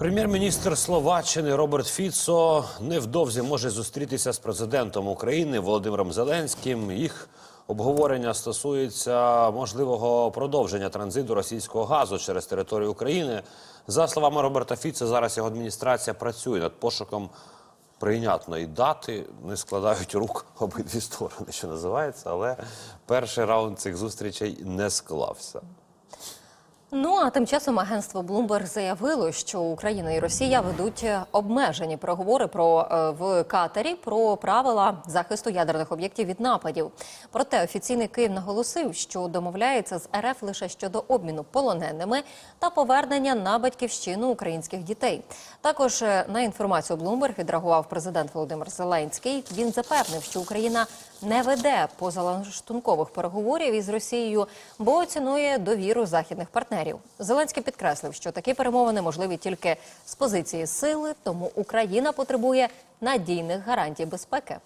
Прем'єр-міністр Словаччини Роберт Фіцо невдовзі може зустрітися з президентом України Володимиром Зеленським. Їх обговорення стосується можливого продовження транзиту російського газу через територію України. За словами Роберта Фіцо, зараз його адміністрація працює над пошуком прийнятної дати. Не складають рук обидві сторони, що називається, але перший раунд цих зустрічей не склався. Ну а тим часом агентство Bloomberg заявило, що Україна і Росія ведуть обмежені переговори про е, в Катарі про правила захисту ядерних об'єктів від нападів. Проте офіційний Київ наголосив, що домовляється з РФ лише щодо обміну полоненими та повернення на батьківщину українських дітей. Також е, на інформацію Bloomberg відреагував президент Володимир Зеленський. Він запевнив, що Україна не веде позалаштункових переговорів із Росією, бо цінує довіру західних партнерів. Зеленський підкреслив, що такі перемовини можливі тільки з позиції сили, тому Україна потребує надійних гарантій безпеки.